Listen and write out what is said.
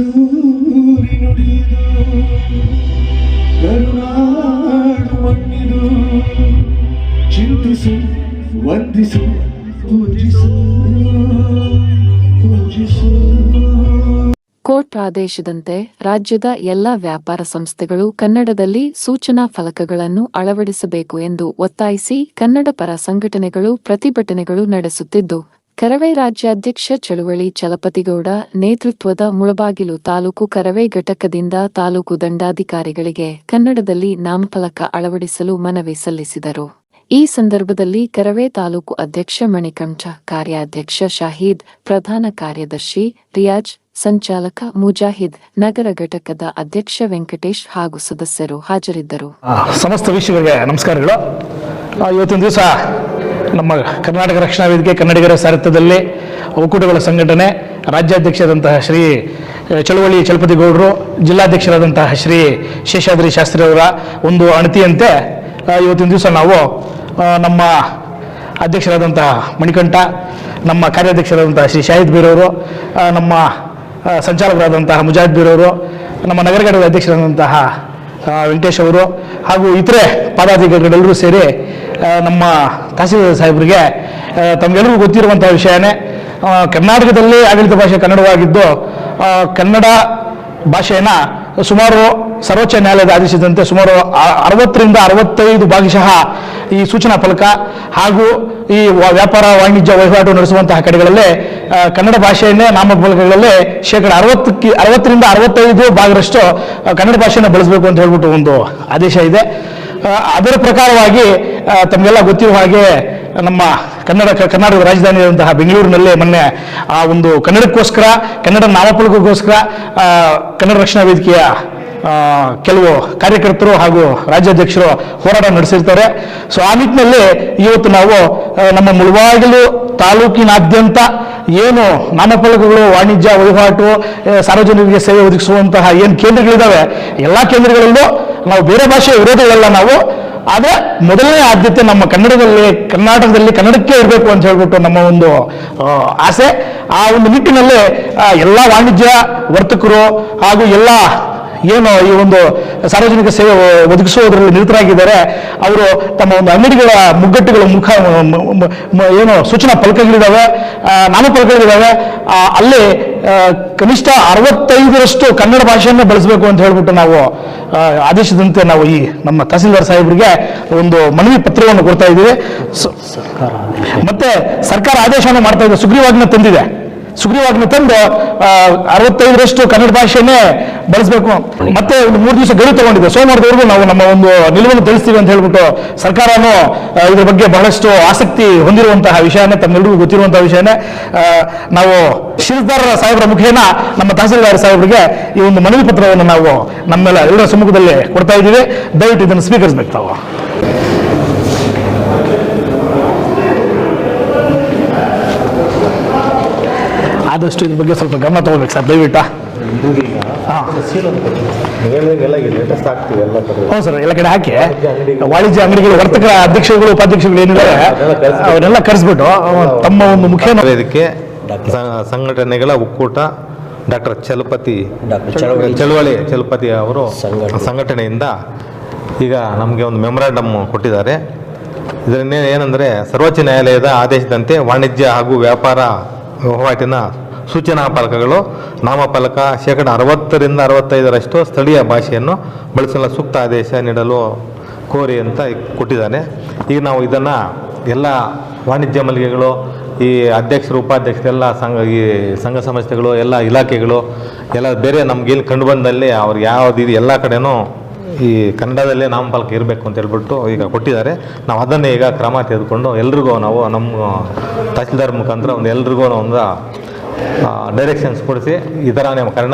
ಕಸ್ತೂರಿ ನುಡಿದು ಮಣ್ಣಿದು, ಚಿಂತಿಸು, ವಂದಿಸು, ಪೂಜಿಸು ಪೂಜಿಸು. Court ಆದೇಶದಂತೆ ರಾಜ್ಯದ ಎಲ್ಲ ವ್ಯಾಪಾರ ಸಂಸ್ಥೆಗಳು ಕನ್ನಡದಲ್ಲಿ ಸೂಚನಾ ಫಲಕಗಳನ್ನು ಅಳವಡಿಸಬೇಕು ಎಂದು ಒತ್ತಾಯಿಸಿ ಕನ್ನಡ ಪರ ಸಂಘಟನೆಗಳು ಪ್ರತಿಭಟನೆಗಳು ನಡೆಸುತ್ತಿದ್ದು ಕರವೇ ರಾಜ್ಯಾಧ್ಯಕ್ಷ ಚಳುವಳಿ ಚಲಪತಿಗೌಡ ನೇತೃತ್ವದ ಮುಳಬಾಗಿಲು ತಾಲೂಕು ಕರವೇ ಘಟಕದಿಂದ ತಾಲೂಕು ದಂಡಾಧಿಕಾರಿಗಳಿಗೆ ಕನ್ನಡದಲ್ಲಿ ನಾಮಫಲಕ ಅಳವಡಿಸಲು ಮನವಿ ಸಲ್ಲಿಸಿದರು. ಈ ಸಂದರ್ಭದಲ್ಲಿ ಕರವೇ ತಾಲೂಕು ಅಧ್ಯಕ್ಷ ಮಣಿಕಂಠ, ಕಾರ್ಯಾಧ್ಯಕ್ಷ ಶಾಹೀದ್, ಪ್ರಧಾನ ಕಾರ್ಯದರ್ಶಿ ರಿಯಾಜ್, ಸಂಚಾಲಕ ಮುಜಾಹಿದ್, ನಗರ ಘಟಕದ ಅಧ್ಯಕ್ಷ ವೆಂಕಟೇಶ್ ಹಾಗೂ ಸದಸ್ಯರು ಹಾಜರಿದ್ದರು. ಸಮಸ್ತ ವಿಶ್ವಗಳಿಗೆ ನಮಸ್ಕಾರಗಳು. ಇವತ್ತಿನ ದಿವಸ ನಮ್ಮ ಕರ್ನಾಟಕ ರಕ್ಷಣಾ ವೇದಿಕೆ, ಕನ್ನಡಿಗರ ಸಾರಥ್ಯದಲ್ಲಿ ಒಕ್ಕೂಟಗಳ ಸಂಘಟನೆ, ರಾಜ್ಯಾಧ್ಯಕ್ಷರಾದಂತಹ ಶ್ರೀ ಚಳುವಳಿ ಚಳವಳಿ ಚಲಪತಿ ಗೌಡರು ಜಿಲ್ಲಾಧ್ಯಕ್ಷರಾದಂತಹ ಶ್ರೀ ಶೇಷಾದ್ರಿ ಶಾಸ್ತ್ರಿ ಅವರ ಒಂದು ಅಣತಿಯಂತೆ ಇವತ್ತಿನ ದಿವಸ ನಾವು ನಮ್ಮ ಅಧ್ಯಕ್ಷರಾದಂತಹ ಮಣಿಕಂಠ, ನಮ್ಮ ಕಾರ್ಯಾಧ್ಯಕ್ಷರಾದಂತಹ ಶ್ರೀ ಶಾಹಿದ್ ಬೀರವರು ನಮ್ಮ ಸಂಚಾಲಕರಾದಂತಹ ಮುಜಾಹಿದ್ ಬೀರವರು, ನಮ್ಮ ನಗರಗಡದ ಅಧ್ಯಕ್ಷರಾದಂತಹ ವೆಂಕಟೇಶ್ ಅವರು ಹಾಗೂ ಇತರೆ ಪದಾಧಿಕಾರಿಗಳೆಲ್ಲರೂ ಸೇರಿ ನಮ್ಮ ತಹಸೀಲ್ದಾರ್ ಸಾಹೇಬರಿಗೆ ತಮಗೆಲ್ಲರಿಗೂ ಗೊತ್ತಿರುವಂಥ ವಿಷಯನೇ ಕರ್ನಾಟಕದಲ್ಲಿ ಆಡಳಿತ ಭಾಷೆ ಕನ್ನಡವಾಗಿದ್ದು ಕನ್ನಡ ಭಾಷೆಯನ್ನು ಸುಮಾರು ಸರ್ವೋಚ್ಚ ನ್ಯಾಯಾಲಯದ ಆದೇಶದಂತೆ ಸುಮಾರು ಅರವತ್ತರಿಂದ ಅರವತ್ತೈದು ಭಾಗಶಃ ಈ ಸೂಚನಾ ಫಲಕ ಹಾಗೂ ಈ ವ್ಯಾಪಾರ ವಾಣಿಜ್ಯ ವಹಿವಾಟು ನಡೆಸುವಂತಹ ಕಡೆಗಳಲ್ಲಿ ಕನ್ನಡ ಭಾಷೆಯನ್ನೇ ನಾಮಫಲಕಗಳಲ್ಲೇ ಶೇಕಡ ಅರವತ್ತಕ್ಕೆ, ಅರವತ್ತರಿಂದ ಅರವತ್ತೈದು ಭಾಗದಷ್ಟು ಕನ್ನಡ ಭಾಷೆಯನ್ನು ಬಳಸಬೇಕು ಅಂತ ಹೇಳ್ಬಿಟ್ಟು ಒಂದು ಆದೇಶ ಇದೆ. ಅದರ ಪ್ರಕಾರವಾಗಿ ತಮಗೆಲ್ಲ ಗೊತ್ತಿರುವ ಹಾಗೆ ನಮ್ಮ ಕನ್ನಡ ಕ- ರಾಜಧಾನಿ ರಾಜಧಾನಿಯಾದಂತಹ ಬೆಂಗಳೂರಿನಲ್ಲೇ ಮೊನ್ನೆ ಆ ಒಂದು ಕನ್ನಡಕ್ಕೋಸ್ಕರ, ಕನ್ನಡ ನಾಮಫಲಕಕ್ಕೋಸ್ಕರ ಕನ್ನಡ ರಕ್ಷಣಾ ವೇದಿಕೆಯ ಕೆಲವು ಕಾರ್ಯಕರ್ತರು ಹಾಗೂ ರಾಜ್ಯಾಧ್ಯಕ್ಷರು ಹೋರಾಟ ನಡೆಸಿರ್ತಾರೆ. ಸೊ ಆ ನಿಟ್ಟಿನಲ್ಲಿ ಇವತ್ತು ನಾವು ನಮ್ಮ ಮುಳುವಾಗಲು ತಾಲೂಕಿನಾದ್ಯಂತ ಏನು ನಾಮಫಲಕಗಳು, ವಾಣಿಜ್ಯ, ವಹಿವಾಟು ಸಾರ್ವಜನಿಕರಿಗೆ ಸೇವೆ ಒದಗಿಸುವಂತಹ ಏನು ಕೇಂದ್ರಗಳಿದ್ದಾವೆ ಎಲ್ಲ ಕೇಂದ್ರಗಳಲ್ಲೂ ನಾವು ಬೇರೆ ಭಾಷೆಯ ವಿರೋಧಿಗಳೆಲ್ಲ ನಾವು ಆದರೆ ಮೊದಲನೇ ಆದ್ಯತೆ ನಮ್ಮ ಕನ್ನಡದಲ್ಲಿ, ಕರ್ನಾಟಕದಲ್ಲಿ ಕನ್ನಡಕ್ಕೆ ಇರಬೇಕು ಅಂತ ಹೇಳ್ಬಿಟ್ಟು ನಮ್ಮ ಒಂದು ಆಸೆ. ಆ ಒಂದು ನಿಟ್ಟಿನಲ್ಲಿ ಎಲ್ಲ ವಾಣಿಜ್ಯ ವರ್ತಕರು ಹಾಗೂ ಎಲ್ಲ ಏನು ಈ ಒಂದು ಸಾರ್ವಜನಿಕ ಸೇವೆ ಒದಗಿಸುವುದರಲ್ಲಿ ನಿರತರಾಗಿದ್ದಾರೆ. ಅವರು ತಮ್ಮ ಒಂದು ಅಂಗಡಿಗಳ ಮುಗ್ಗಟ್ಟುಗಳ ಮುಖ ಏನು ಸೂಚನಾ ಫಲಕಗಳಿದ್ದಾವೆ ನಾಮಫಲಕಗಳಿದ್ದಾವೆ ಅಲ್ಲಿ ಕನಿಷ್ಠ ಅರವತ್ತೈದರಷ್ಟು ಕನ್ನಡ ಭಾಷೆಯನ್ನು ಬಳಸಬೇಕು ಅಂತ ಹೇಳ್ಬಿಟ್ಟು ನಾವು ಆದೇಶದಂತೆ ನಾವು ಈ ನಮ್ಮ ತಹಸೀಲ್ದಾರ್ ಸಾಹೇಬರಿಗೆ ಒಂದು ಮನವಿ ಪತ್ರವನ್ನು ಕೊಡ್ತಾ ಇದ್ದೀವಿ. ಮತ್ತೆ ಸರ್ಕಾರ ಆದೇಶವನ್ನು ಮಾಡ್ತಾ ಇದೆ. ಸುಗ್ರೀವಾಜ್ಞೆ ತಂದಿದೆ. ಸುಗ್ರೀವಾಜ್ಞೆ ತಂದು ಅರವತ್ತೈದರಷ್ಟು ಕನ್ನಡ ಭಾಷೆನೇ ಬಳಸಬೇಕು. ಮತ್ತೆ ಒಂದು ಮೂರು ದಿವಸ ಗಡಿ ತಗೊಂಡಿದೆ. ಸೋಮವಾರದವರೆಗೂ ನಾವು ನಮ್ಮ ಒಂದು ನಿಲುವನ್ನು ತಿಳಿಸ್ತೀವಿ ಅಂತ ಹೇಳ್ಬಿಟ್ಟು ಸರ್ಕಾರನು ಇದ್ರ ಬಗ್ಗೆ ಬಹಳಷ್ಟು ಆಸಕ್ತಿ ಹೊಂದಿರುವಂತಹ ವಿಷಯನೇ ತಮ್ಮೆಲ್ಲರಿಗೂ ಗೊತ್ತಿರುವಂತಹ ವಿಷಯನೇ ನಾವು ಶಿರದಾರ ಸಾಹೇಬರ ಮುಖೇನ, ನಮ್ಮ ತಹಸೀಲ್ದಾರ್ ಸಾಹೇಬರಿಗೆ ಈ ಒಂದು ಮನವಿ ಪತ್ರವನ್ನು ನಾವು ನಮ್ಮೆಲ್ಲ ಎಲ್ಲರ ಸಮ್ಮುಖದಲ್ಲಿ ಕೊಡ್ತಾ ಇದ್ದೀವಿ. ದಯವಿಟ್ಟು ಇದನ್ನು ಸ್ವೀಕರಿಸಬೇಕು ತಾವು. ಆದಷ್ಟು ಇದ್ರ ಬಗ್ಗೆ ಸ್ವಲ್ಪ ಗಮನ ತಗೋಬೇಕು ಸರ್ ದಯವಿಟ್ಟು. ಹ್ಞೂ ಸರ್ ಎಲ್ಲ ಕಡೆ ಹಾಕಿ. ವಾಣಿಜ್ಯ ಅಂಗಡಿಗಳು ವರ್ತಕ ಅಧ್ಯಕ್ಷಗಳು ಉಪಾಧ್ಯಕ್ಷಗಳು ಏನಿದ್ದಾರೆ ಅವರೆಲ್ಲ ಕರೆಸ್ಬಿಟ್ಟು ತಮ್ಮ ಒಂದು ಮುಖ್ಯ ಇದಕ್ಕೆ ಸಂಘಟನೆಗಳ ಒಕ್ಕೂಟ ಡಾಕ್ಟರ್ ಚಲಪತಿ ಡಾಕ್ಟರ್ ಚಳವಳಿ. ಚಳವಳಿ ಚಲಪತಿ ಅವರು ಸಂಘಟನೆಯಿಂದ ಈಗ ನಮಗೆ ಒಂದು ಮೆಮೊರಾಂಡಮ್ ಕೊಟ್ಟಿದ್ದಾರೆ. ಇದನ್ನೇ ಏನಂದರೆ ಸರ್ವೋಚ್ಚ ನ್ಯಾಯಾಲಯದ ಆದೇಶದಂತೆ ವಾಣಿಜ್ಯ ಹಾಗೂ ವ್ಯಾಪಾರ ವಹಿವಾಟಿನ ಸೂಚನಾ ಫಲಕಗಳು ನಾಮಫಲಕ ಶೇಕಡ ಅರವತ್ತರಿಂದ ಅರವತ್ತೈದರಷ್ಟು ಸ್ಥಳೀಯ ಭಾಷೆಯನ್ನು ಬಳಸಲು ಸೂಕ್ತ ಆದೇಶ ನೀಡಲು ಕೋರಿ ಅಂತ ಕೊಟ್ಟಿದ್ದಾನೆ. ಈಗ ನಾವು ಇದನ್ನು ಎಲ್ಲ ವಾಣಿಜ್ಯ ಮಳಿಗೆಗಳು, ಈ ಅಧ್ಯಕ್ಷರು ಉಪಾಧ್ಯಕ್ಷರೆಲ್ಲ ಸಂಘ, ಈ ಸಂಘ ಸಂಸ್ಥೆಗಳು, ಎಲ್ಲ ಇಲಾಖೆಗಳು, ಎಲ್ಲ ಬೇರೆ ನಮ್ಗೆ ಕಂಡು ಬಂದಲ್ಲಿ ಅವ್ರಿಗೆ ಯಾವ್ದು ಇದು ಎಲ್ಲ ಕಡೆನೂ ಈ ಕನ್ನಡದಲ್ಲೇ ನಾಮಫಲಕ ಇರಬೇಕು ಅಂತ ಹೇಳ್ಬಿಟ್ಟು ಈಗ ಕೊಟ್ಟಿದ್ದಾರೆ. ನಾವು ಅದನ್ನೇ ಈಗ ಕ್ರಮ ತೆಗೆದುಕೊಂಡು ಎಲ್ರಿಗೂ ನಾವು ನಮ್ಮ ತಹಸೀಲ್ದಾರ್ ಮುಖಾಂತರ ಒಂದು ಎಲ್ರಿಗೂ ಒಂದು ಡೈರೆಕ್ಷನ್ಸ್ ಕೊಡಿಸಿ ಈ ಥರ ನಮ್ಮ ಕನ್ನಡ